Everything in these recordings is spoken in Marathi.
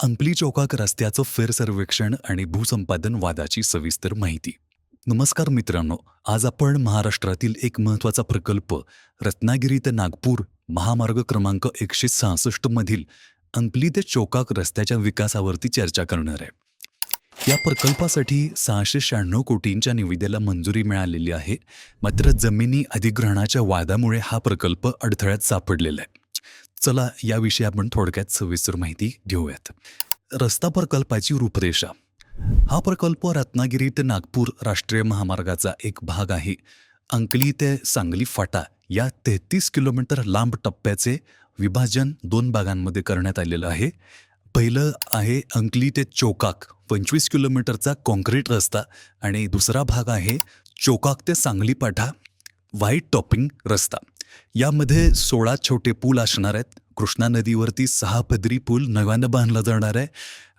अंकली चौकाक रस्त्याचं फेरसर्वेक्षण आणि भूसंपादन वादाची सविस्तर माहिती. नमस्कार मित्रांनो आज आपण महाराष्ट्रातील एक महत्त्वाचा प्रकल्प रत्नागिरी ते नागपूर महामार्ग क्रमांक एकशे सहासष्ट मधील अंकली ते चौकाक रस्त्याच्या विकासावरती चर्चा करणार आहे. या प्रकल्पासाठी सहाशे शहाण्णव कोटींच्या निविदेला मंजुरी मिळालेली आहे मात्र जमिनी अधिग्रहणाच्या वादामुळे हा प्रकल्प अडथळ्यात सापडलेला आहे. चला याविषयी आपण थोडक्यात सविस्तर माहिती घेऊयात. रस्ता प्रकल्पाची रूपरेषा. हा प्रकल्प रत्नागिरी ते नागपूर राष्ट्रीय महामार्गाचा एक भाग आहे. अंकली ते सांगली फाटा या तेहतीस किलोमीटर लांब टप्प्याचे विभाजन दोन भागांमध्ये करण्यात आलेलं आहे. पहिलं आहे अंकली ते चोकाक पंचवीस किलोमीटरचा कॉन्क्रीट रस्ता आणि दुसरा भाग आहे चोकाक ते सांगली पाठा व्हाईट टॉपिंग रस्ता. यामध्ये सोळा छोटे पूल असणार आहेत. कृष्णा नदीवरती सहा पदरी पूल नव्यानं बांधला जाणार आहे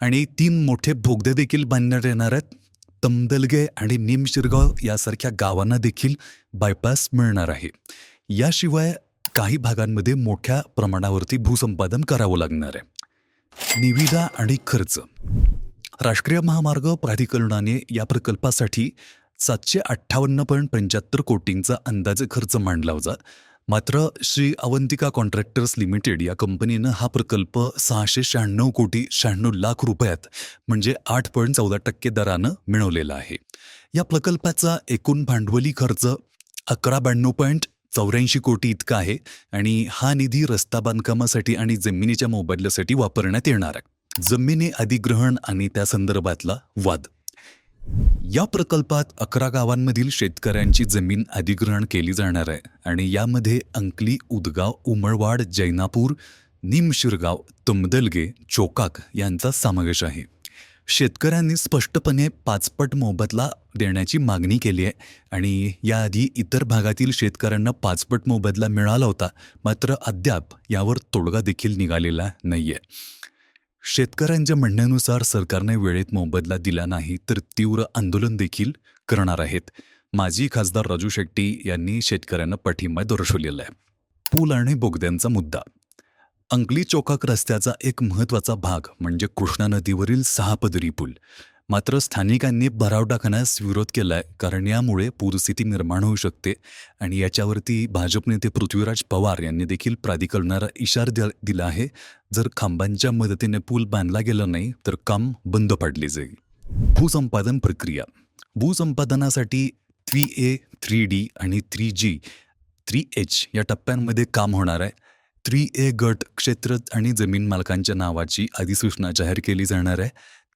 आणि तीन मोठे भोगदे देखील बांधण्यात येणार आहेत. तमदलगे आणि निमशिरगाव यासारख्या गावांना देखील बायपास मिळणार आहे. याशिवाय काही भागांमध्ये मोठ्या प्रमाणावरती भूसंपादन करावं लागणार आहे. निविदा आणि खर्च. राष्ट्रीय महामार्ग प्राधिकरणाने या प्रकल्पासाठी सातशे अठ्ठावन्न पॉईंट पंच्याहत्तर कोटींचा अंदाजे खर्च मांडला होता. मात्र श्री अवंतिका कॉन्ट्रॅक्टर्स लिमिटेड या कंपनीनं हा प्रकल्प सहाशे शहाण्णव कोटी शहाण्णव लाख रुपयात म्हणजे आठ पॉईंट चौदा टक्के दरानं मिळवलेला आहे. या प्रकल्पाचा एकूण भांडवली खर्च अकरा ब्याण्णव पॉईंट चौऱ्याऐंशी कोटी इतका आहे आणि हा निधी रस्ता बांधकामासाठी आणि जमिनीच्या मोबदल्यासाठी वापरण्यात येणार आहे. जमिनी अधिग्रहण आणि त्या संदर्भातला वाद. या प्रकल्पात अकरा गावांमधील शेतकऱ्यांची जमीन अधिग्रहण केली जाणार आहे आणि यामध्ये अंकली उदगाव उमळवाड जैनापूर निमशिरगाव तुमदलगे चोकाक यांचा समावेश आहे. शेतकऱ्यांनी स्पष्टपणे पाचपट मोबदला देण्याची मागणी केली आहे आणि याआधी इतर भागातील शेतकऱ्यांना पाचपट मोबदला मिळाला होता मात्र अद्याप यावर तोडगा देखील निघालेला नाही आहे शेतकऱ्यांच्या म्हणण्यानुसार सरकारने वेळेत मोबदला दिला नाही तर तीव्र आंदोलन देखील करणार आहेत. माजी खासदार राजू शेट्टी यांनी शेतकऱ्यांना पाठिंबा दर्शवलेला आहे. पूल आणि बोगद्यांचा मुद्दा. अंकली चौकाक रस्त्याचा एक महत्त्वाचा भाग म्हणजे कृष्णा नदीवरील सहा पदरी पूल. मात्र स्थानिकांनी भराव टाकण्यास विरोध केलाय कारण यामुळे पूरस्थिती निर्माण होऊ शकते. आणि याच्यावरती भाजप नेते पृथ्वीराज पवार यांनी देखील प्राधिकरणाला इशारा दिला आहे. जर खांबांच्या मदतीने पूल बांधला गेला नाही तर काम बंद पाडले जाईल. भूसंपादन प्रक्रिया. भूसंपादनासाठी थ्री ए थ्री डी आणि थ्री जी थ्री एच या टप्प्यांमध्ये काम होणार आहे. थ्री ए गट क्षेत्र आणि जमीन मालकांच्या नावाची अधिसूचना जाहीर केली जाणार आहे.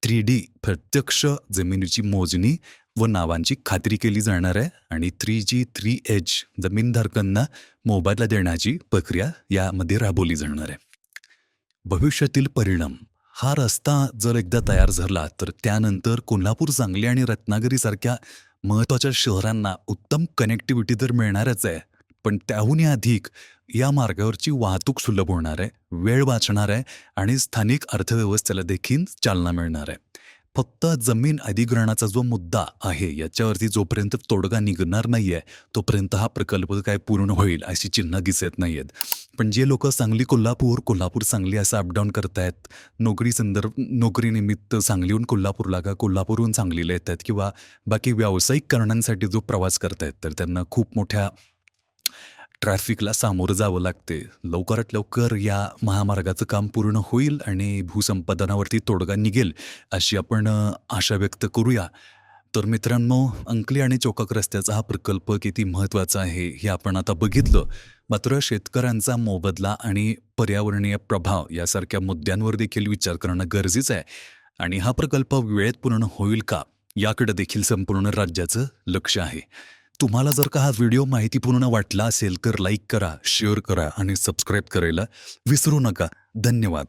थ्री डी प्रत्यक्ष जमिनीची मोजणी व नावांची खात्री केली जाणार आहे आणि थ्री जी थ्री एच जमीनधारकांना मोबाईलला देण्याची प्रक्रिया यामध्ये राबवली जाणार आहे. भविष्यातील परिणाम. हा रस्ता जर एकदा तयार झाला तर त्यानंतर कोल्हापूर सांगली आणि रत्नागिरीसारख्या महत्त्वाच्या शहरांना उत्तम कनेक्टिव्हिटी तर मिळणारच आहे. पण त्याहूनही अधिक या मार्गावरची वाहतूक सुलभ होणार आहे वेळ वाचणार आहे आणि स्थानिक अर्थव्यवस्थेला देखील चालना मिळणार आहे. फक्त जमीन अधिग्रहणाचा जो मुद्दा आहे याच्यावरती जोपर्यंत तोडगा निघणार नाही आहे तोपर्यंत हा प्रकल्प काय पूर्ण होईल अशी चिन्ह दिसत नाही आहेत पण जे लोक सांगली कोल्हापूर कोल्हापूर सांगली असं अपडाऊन करतायत नोकरी संदर्भ नोकरीनिमित्त सांगलीहून कोल्हापूरला का कोल्हापूरहून सांगलीला येत आहेत किंवा बाकी व्यावसायिक कारणांसाठी जो प्रवास करतायत तर त्यांना खूप मोठ्या ट्रॅफिकला सामोरं जावं लागते. लवकरात लवकर या महामार्गाचं काम पूर्ण होईल आणि भूसंपादनावरती तोडगा निघेल अशी आपण आशा व्यक्त करूया. तर मित्रांनो अंकली आणि चोकाक रस्त्याचा हा प्रकल्प किती महत्त्वाचा आहे हे आपण आता बघितलं. मात्र शेतकऱ्यांचा मोबदला आणि पर्यावरणीय प्रभाव यासारख्या मुद्द्यांवर देखील विचार करणं गरजेचं आहे. आणि हा प्रकल्प वेळेत पूर्ण होईल का याकडे देखील संपूर्ण राज्याचं लक्ष आहे. तुम्हाला जर का हा व्हिडिओ माहितीपूर्ण वाटला असेल तर लाईक करा शेअर करा आणि सबस्क्राईब करायला विसरू नका. धन्यवाद.